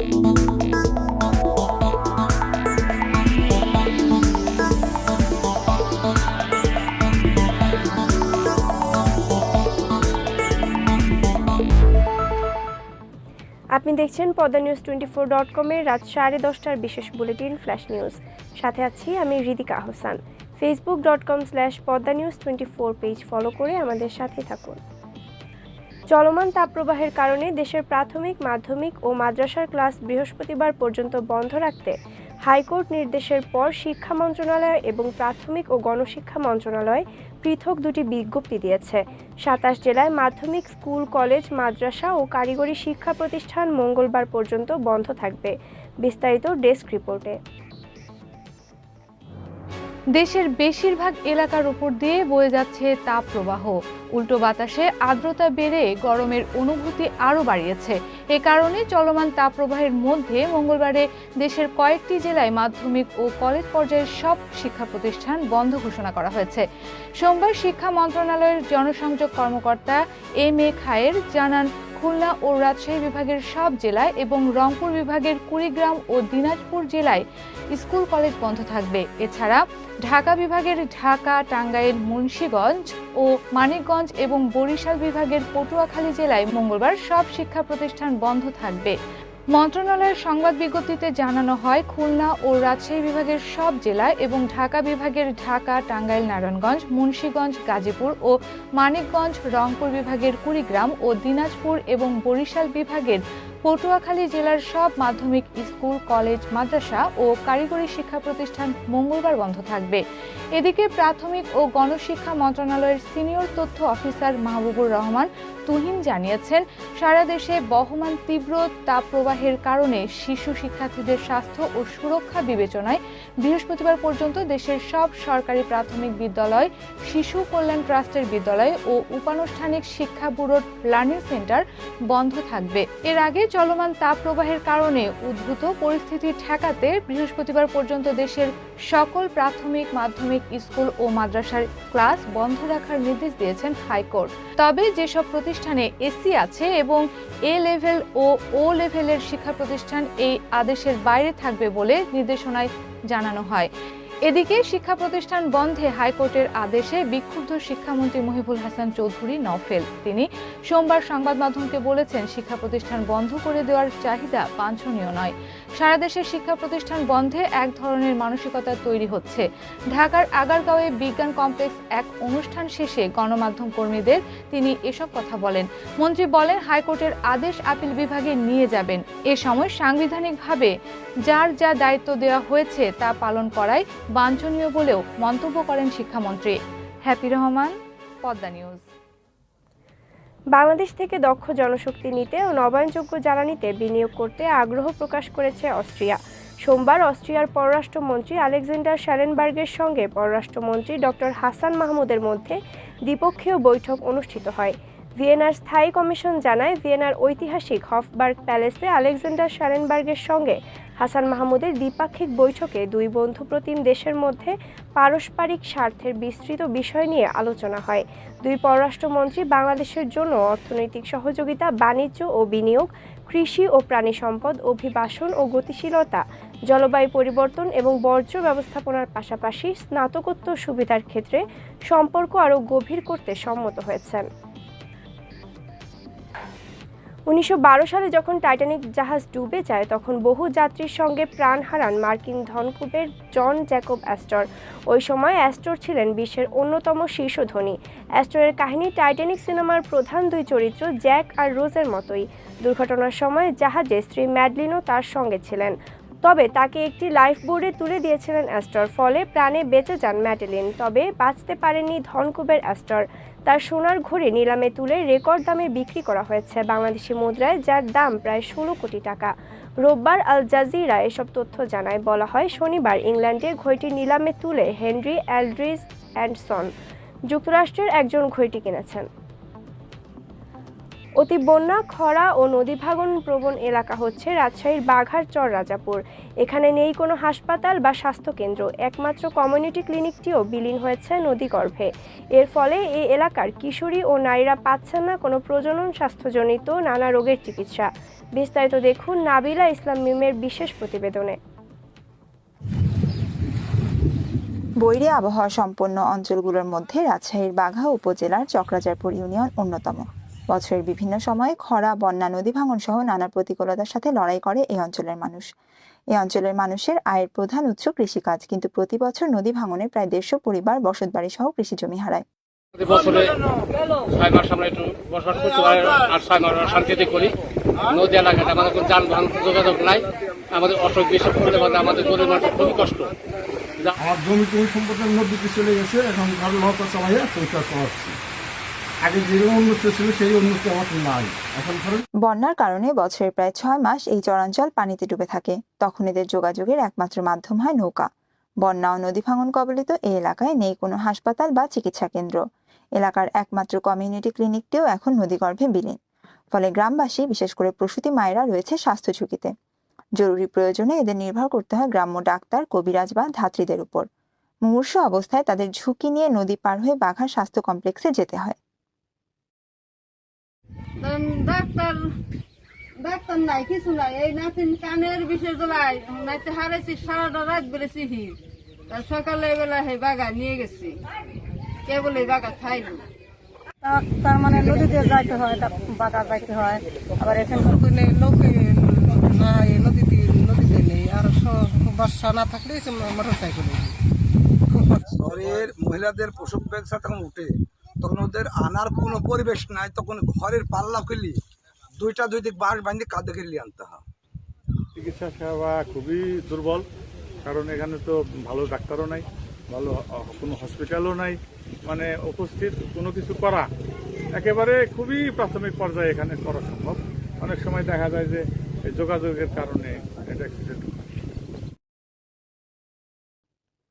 আপনি দেখছেন Padma news twenty four dot কমের রাত সাড়ে দশটার বিশেষ বুলেটিন ফ্ল্যাশ নিউজ। সাথে আছি আমি Hridika Ahsan. Facebook dot com slash Padma news twenty four page follow করে আমাদের সাথে থাকুন। চলমান তাপপ্রবাহের কারণে দেশের প্রাথমিক, মাধ্যমিক ও মাদ্রাসার ক্লাস বৃহস্পতিবার পর্যন্ত বন্ধ রাখতে হাইকোর্ট নির্দেশের পর শিক্ষা মন্ত্রণালয় এবং প্রাথমিক ও গণশিক্ষা মন্ত্রণালয় পৃথক দুটি বিজ্ঞপ্তি দিয়েছে। সাতাশ জেলায় মাধ্যমিক, স্কুল, কলেজ, মাদ্রাসা ও কারিগরি শিক্ষা প্রতিষ্ঠান মঙ্গলবার পর্যন্ত বন্ধ থাকবে। বিস্তারিত ডেস্ক রিপোর্টে। দেশের বেশিরভাগ এলাকার উপর দিয়ে বয়ে যাচ্ছে তাপপ্রবাহ। উল্টো বাতাসে আর্দ্রতা বেড়ে গরমের অনুভূতি আরও বাড়িয়েছে। এ কারণে চলমান তাপপ্রবাহের মধ্যে মঙ্গলবারে দেশের কয়েকটি জেলায় মাধ্যমিক ও কলেজ পর্যায়ের সব শিক্ষা প্রতিষ্ঠান বন্ধ ঘোষণা করা হয়েছে। সোমবার শিক্ষা মন্ত্রণালয়ের জনসংযোগ কর্মকর্তা এম এ খায়ের জানান, খুলনা ও রাজশাহী বিভাগের সব জেলায় এবং রংপুর বিভাগের কুড়িগ্রাম ও দিনাজপুর জেলায় স্কুল কলেজ বন্ধ থাকবে। এছাড়া ঢাকা বিভাগের ঢাকা, টাঙ্গাইল, মুন্সীগঞ্জ ও মানিকগঞ্জ এবং বরিশাল বিভাগের পটুয়াখালী জেলায় মঙ্গলবার সব শিক্ষা প্রতিষ্ঠান বন্ধ থাকবে। মন্ত্রণালয়ের সংবাদ বিজ্ঞপ্তিতে জানানো হয়, খুলনা ও রাজশাহী বিভাগের সব জেলায় এবং ঢাকা বিভাগের ঢাকা, টাঙ্গাইল, নারায়ণগঞ্জ, মুন্সীগঞ্জ, গাজীপুর ও মানিকগঞ্জ, রংপুর বিভাগের কুড়িগ্রাম ও দিনাজপুর এবং বরিশাল বিভাগের পটুয়াখালী জেলার সব মাধ্যমিক স্কুল, কলেজ, মাদ্রাসা ও কারিগরি শিক্ষা প্রতিষ্ঠান মঙ্গলবার বন্ধ থাকবে। এদিকে প্রাথমিক ও গণশিক্ষা মন্ত্রণালয়ের সিনিয়র তথ্য অফিসার মাহবুবুর রহমান তুহিন জানিয়েছেন, সারা দেশে বহমান তীব্র তাপপ্রবাহের কারণে শিশু শিক্ষার্থীদের স্বাস্থ্য ও সুরক্ষা বিবেচনায় বৃহস্পতিবার পর্যন্ত দেশের সব সরকারি প্রাথমিক বিদ্যালয়, শিশু কল্যাণ ট্রাস্টের বিদ্যালয় ও উপানুষ্ঠানিক শিক্ষা ব্যুরোর লার্নিং সেন্টার বন্ধ থাকবে। এর আগে চলমান তাপপ্রবাহের কারণে উদ্ভূত পরিস্থিতি ঠেকাতে বৃহস্পতিবার পর্যন্ত দেশের সকল প্রাথমিক, মাধ্যমিক স্কুল ও মাদ্রাসার ক্লাস বন্ধ রাখার নির্দেশ দিয়েছেন হাইকোর্ট। তবে যেসব প্রতিষ্ঠানে এসি আছে এবং এ লেভেল ও ও লেভেলের শিক্ষা প্রতিষ্ঠান এই আদেশের বাইরে থাকবে বলে নির্দেশনায় জানানো হয়। এদিকে শিক্ষা প্রতিষ্ঠান বন্ধে হাইকোর্টের আদেশে বিক্ষুব্ধ শিক্ষামন্ত্রী মহিবুল হাসান চৌধুরী নফেল। তিনি সোমবার সংবাদ মাধ্যমকে বলেছেন, শিক্ষা প্রতিষ্ঠান বন্ধ করে দেওয়ার চাহিদা বাঞ্ছনীয় নয়। সারা দেশের শিক্ষা প্রতিষ্ঠান বন্ধে এক ধরনের মানসিকতা তৈরি হচ্ছে। ঢাকার আগারগাঁওয়ে বিজ্ঞান কমপ্লেক্স এক অনুষ্ঠান শেষে গণমাধ্যম কর্মীদের তিনি এসব কথা বলেন। মন্ত্রী বলেন, হাইকোর্টের আদেশ আপিল বিভাগে নিয়ে যাবেন। এ সময় সাংবিধানিকভাবে যার যা দায়িত্ব দেওয়া হয়েছে তা পালন করাই বাঞ্ছনীয় বলেও মন্তব্য করেন শিক্ষামন্ত্রী। হ্যাপি রহমান, পদ্মা নিউজ। বাংলাদেশ থেকে দক্ষ জনশক্তি নিতে ও নবায়নযোগ্য জ্বালানিতে বিনিয়োগ করতে আগ্রহ প্রকাশ করেছে অস্ট্রিয়া। সোমবার অস্ট্রিয়ার পররাষ্ট্রমন্ত্রী আলেকজান্ডার শ্যালেনবার্গের সঙ্গে পররাষ্ট্রমন্ত্রী ডক্টর হাসান মাহমুদের মধ্যে দ্বিপক্ষীয় বৈঠক অনুষ্ঠিত হয়। ভিয়েনার স্থায়ী কমিশন জানায়, ভিয়েনার ঐতিহাসিক হফবার্গ প্যালেসে আলেকজান্ডার শ্যালেনবার্গের সঙ্গে হাসান মাহমুদের দ্বিপাক্ষিক বৈঠকে দুই বন্ধুপ্রতিম দেশের মধ্যে পারস্পরিক স্বার্থের বিস্তৃত বিষয় নিয়ে আলোচনা হয়। দুই পররাষ্ট্রমন্ত্রী বাংলাদেশের জন্য অর্থনৈতিক সহযোগিতা, বাণিজ্য ও বিনিয়োগ, কৃষি ও প্রাণী সম্পদ, অভিবাসন ও গতিশীলতা, জলবায়ু পরিবর্তন এবং বর্জ্য ব্যবস্থাপনার পাশাপাশি স্নাতকোত্তর সুবিধার ক্ষেত্রে সম্পর্ক আরও গভীর করতে সম্মত হয়েছেন। উনিশশো বারো সালে যখন টাইটানিক জাহাজ ডুবে যায়, তখন বহু যাত্রীর সঙ্গে প্রাণ হারান মার্কিন ধনকুবের জন জ্যাকব অ্যাস্টর। ওই সময় অ্যাস্টর ছিলেন বিশ্বের অন্যতম শীর্ষ ধনী। অ্যাস্টরের কাহিনী টাইটানিক সিনেমার প্রধান দুই চরিত্র, জ্যাক আর রোজের মতোই। দুর্ঘটনার সময় জাহাজে স্ত্রী ম্যাডলিনও তার সঙ্গে ছিলেন। তবে তাকে একটি লাইফ বোর্ডে তুলে দিয়েছিলেন অ্যাস্টর, ফলে প্রাণে বেঁচে যান ম্যাটেলিন তবে বাঁচতে পারেননি ধনকুবের অ্যাস্টর। তার সোনার ঘড়ি নিলামে তুলে রেকর্ড দামে বিক্রি করা হয়েছে বাংলাদেশি মুদ্রায়, যার দাম প্রায় ষোলো কোটি টাকা। রোববার আল জাজিরা এসব তথ্য জানায়। বলা হয়, শনিবার ইংল্যান্ডে ঘড়িটি নিলামে তুলে হেনরি অ্যালড্রিজ অ্যান্ডসন, যুক্তরাষ্ট্রের একজন ঘড়িটি কিনেছেন। অতি বন্যা, খরা ও নদী ভাঙন প্রবণ এলাকা হচ্ছে রাজশাহীর বাঘার চর রাজাপুর। এখানে নেই কোনো হাসপাতাল বা স্বাস্থ্যকেন্দ্র, একমাত্র কমিউনিটি ক্লিনিকটিও বিলীন হয়েছে নদীগর্ভে। এর ফলে এই এলাকার কিশোরী ও নারীরা পাচ্ছেন না কোনো প্রজনন স্বাস্থ্যজনিত নানা রোগের চিকিৎসা। বিস্তারিত দেখুন নাবিলা ইসলাম মিমের বিশেষ প্রতিবেদনে। বৈরী আবহাওয়া সম্পন্ন অঞ্চলগুলোর মধ্যে রাজশাহীর বাঘা উপজেলার চক্রাচারপুর ইউনিয়ন অন্যতম। বছরের বিভিন্ন সময়ে খরা বন্যা নদী ভাঙন সহ নানা প্রতিকূলতার সাথে লড়াই করে এই অঞ্চলের মানুষ। এই অঞ্চলের মানুষের আয়ের প্রধান উৎস কৃষিকাজ কিন্তু প্রতি বছর নদী ভাঙনে প্রায় দেড়শো পরিবার বসতবাড়ি সহ কৃষি জমি হারায়। বছরে ছয় মাস আমরা একটু বসবাস করতে পারি আর ছয় মাস শান্তিতে করি। নদী এলাকাটা আমাদের কোনো যানবাহন যোগাযোগ নাই। আমাদের অসুখ বিসুখ করলে আমাদের গরিব মানুষের খুবই কষ্ট। আমার জমি সম্পদের নদীতে চলে গেছে? এখন পরিষ্কার করাচ্ছি বন্যার কারণে বছরের প্রায় ছয় মাস এই চরাঞ্চল পানিতে ডুবে থাকে। তখন এদের যোগাযোগের একমাত্র মাধ্যম হয় নৌকা। বন্যা ও নদী ভাঙন কবলিত এই এলাকায় নেই কোনো হাসপাতাল বা চিকিৎসা কেন্দ্র। এলাকার একমাত্র কমিউনিটি ক্লিনিকটিও এখন নদীগর্ভে বিলীন। ফলে গ্রামবাসী, বিশেষ করে প্রসূতি মায়েরা রয়েছে স্বাস্থ্য ঝুঁকিতে। জরুরি প্রয়োজনে এদের নির্ভর করতে হয় গ্রাম্য ডাক্তার, কবিরাজ বা ধাত্রীদের উপর। মুমূর্ষু অবস্থায় তাদের ঝুঁকি নিয়ে নদী পার হয়ে বাঘার স্বাস্থ্য কমপ্লেক্সে যেতে হয়। ডাক্তার ডাক্তার নাই কিছু নাই। এই নাতিন কানের বিষয় দোলাই নাইতে হারাইছি সারাটা রাত বেড়েছি হি তার সকালে বেলা হে বাগা নিয়ে গেছি। কে বলে বাগা খাইনি তার মানে নদীতে যাইতে হয় বাগা যাইতে হয় আবার এখানে লোকে নাই নদীতে নদীতে নেই। আর বর্ষা না থাকলে মোটর সাইকেলে শহরের মহিলাদের প্রসব ব্যবসা তখন উঠে। তখন ওদের আনার কোনো পরিবেশ নাই তখন ঘরের পাল্লা খুললি দুইটা দুই দিক বাঁশ বাঁধে কাঁধে খেলি আনতে হয়। চিকিৎসা সেবা খুবই দুর্বল কারণ এখানে তো ভালো ডাক্তারও নাই ভালো কোনো হসপিটালও নাই মানে উপস্থিত কোনো কিছু করা একেবারে খুবই প্রাথমিক পর্যায়ে এখানে করা সম্ভব। অনেক সময় দেখা যায় যে এই যোগাযোগের কারণে এটা অ্যাক্সিডেন্ট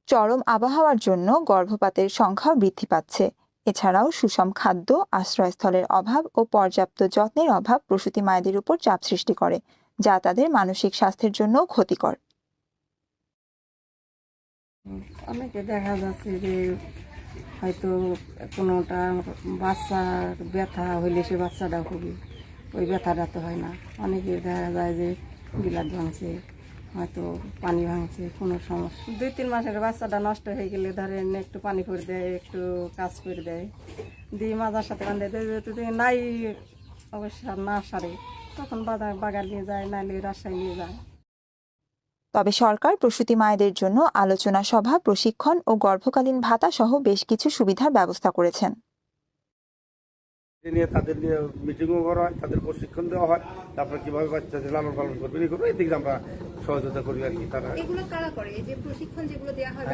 চরম আবহাওয়ার জন্য গর্ভপাতের সংখ্যাও বৃদ্ধি পাচ্ছে। এছাড়াও সুষম খাদ্য, আশ্রয়স্থলের অভাব ও পর্যাপ্ত যত্নের অভাব প্রসূতি মায়েদের উপর চাপ সৃষ্টি করে, যা তাদের মানসিক স্বাস্থ্যের জন্য ক্ষতিকর। অনেকে দেখা যাচ্ছে যে হয়তো কোনোটা বাচ্চার ব্যথা হইলে সে বাচ্চাটা খুবই, ওই ব্যথাটা তো হয় না। অনেকে দেখা যায় যে বিলাট ভাঙছে। হয়তো পানি ভাঙছে, কোনো সমস্যা। দুই, তিন মাসের বাচ্চাটা নষ্ট হয়ে গেলে ধরেন একটু পানি করে দেয়, একটু কাজ করে দেয়। দিয়ে মাজার সাথে বান্ধে দেয় নাই, অবশ্য না সারে, তখন বাজার বাগান নিয়ে যায়, নাইলে রাজশাহী নিয়ে যায়। তবে সরকার প্রসূতি মায়েদের জন্য আলোচনা সভা, প্রশিক্ষণ ও গর্ভকালীন ভাতা সহ বেশ কিছু সুবিধার ব্যবস্থা করেছেন। নিয়ে তাদের নিয়ে মিটিংও করা হয় তাদের প্রশিক্ষণ দেওয়া হয়। তারপরে কীভাবে বাচ্চাদের লালন পালন করবে এই করবে এই দিকে আমরা সহযোগিতা করি আর কি তারা। এগুলো কারা করে? এই যে প্রশিক্ষণ যেগুলো দেওয়া হয়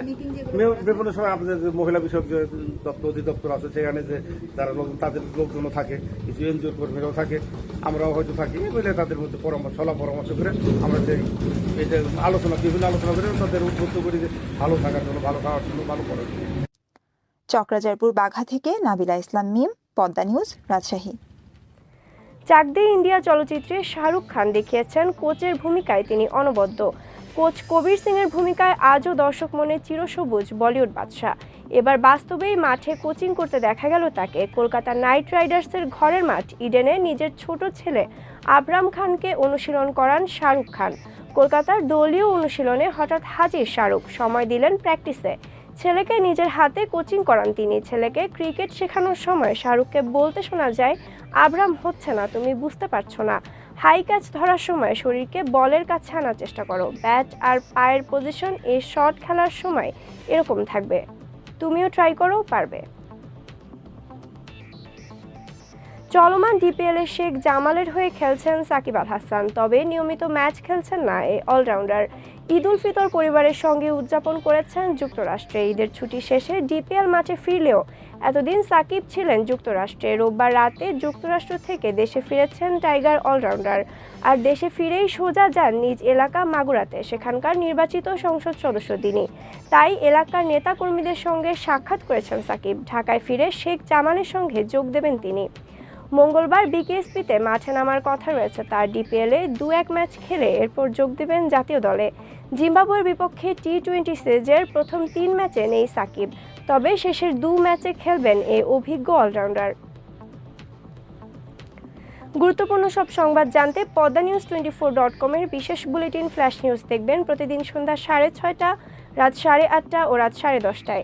বিভিন্ন সময় আমাদের যে মহিলা বিষয়ক যে দপ্তর অধিদপ্তর আছে সেখানে যে তারা লোক তাদের লোকজনও থাকে কিছু এনজিওর কর্মীরাও থাকে আমরাও হয়তো থাকি বুঝলে তাদের মধ্যে পরামর্শ সলা পরামর্শ করে আমরা সেই এই যে আলোচনা বিভিন্ন আলোচনা করে তাদের উদ্বুদ্ধ করি যে ভালো থাকার জন্য ভালো খাওয়ার জন্য ভালো করার জন্য। চক্রাজারপুর বাঘা থেকে নাবিলা ইসলাম মিম। পদ্মা নিউজ, রাজশাহী। চাকদে ইন্ডিয়া চলচ্চিত্রে শাহরুখ খান দেখিয়েছেন কোচের ভূমিকায় তিনি অনবদ্য। কোচ কবির সিংয়ের ভূমিকায় আজও দর্শক মনে চিরসবুজ বলিউড বাদশা এবার বাস্তবেই মাঠে কোচিং করতে দেখা গেল তাকে। কলকাতা নাইট রাইডার্সের ঘরের মাঠ ইডেনে নিজের ছোট ছেলে আবরাম খানকে অনুশীলন করান শাহরুখ খান। কলকাতার দলীয় অনুশীলনে হঠাৎ হাজির শাহরুখ। সময় দিলেন প্র্যাকটিসে। ছেলেকে নিজের হাতে কোচিং করান তিনি। ছেলেকে ক্রিকেট শেখানোর সময় শাহরুখকে বলতে শোনা যায়, আবরাম হচ্ছে না, তুমি বুঝতে পারছ না। হাই ক্যাচ ধরার সময় শরীরকে বলের কাছে আনার চেষ্টা করো। ব্যাট আর পায়ের পজিশন এই শট খেলার সময় এরকম থাকবে। তুমিও ট্রাই করো, পারবে। চলমান ডিপিএল শেখ জামালের হয়ে খেলছেন সাকিব আল হাসান, তবে নিয়মিত ম্যাচ খেলছেন না এই অলরাউন্ডার। ঈদ উল ফিতর পরিবারের সঙ্গে উদযাপন করেছেন যুক্তরাষ্ট্রে। ঈদের ছুটি শেষে ডিপিএল মাঠে ফিরলেও এতদিন সাকিব ছিলেন যুক্তরাষ্ট্রে। রোববার রাতে যুক্তরাষ্ট্র থেকে দেশে ফিরেছেন টাইগার অলরাউন্ডার। আর দেশে ফিরেই সোজা যান নিজ এলাকা মাগুরাতে, সেখানকার নির্বাচিত সংসদ সদস্য তিনি। তাই এলাকার নেতাকর্মীদের সঙ্গে সাক্ষাৎ করেছেন সাকিব। ঢাকায় ফিরে শেখ জামালের সঙ্গে যোগ দেবেন তিনি। মঙ্গলবার বিকেএসপিতে মাঠে নামার কথা রয়েছে। তার ডিপিএলে দু এক ম্যাচ খেলে এরপর যোগ দেবেন জাতীয় দলে। জিম্বাবুয়ের বিপক্ষে টি টোয়েন্টি সিরিজের প্রথম তিন ম্যাচে নেই সাকিব। তবে শেষের দু ম্যাচে খেলবেন এই অভিজ্ঞ অলরাউন্ডার। গুরুত্বপূর্ণ সব সংবাদ জানতে Padma news twenty four dot কমের বিশেষ বুলেটিন ফ্ল্যাশ নিউজ দেখবেন প্রতিদিন সন্ধ্যা সাড়ে ছয়টা, রাত সাড়ে আটটা ও রাত সাড়ে দশটায়।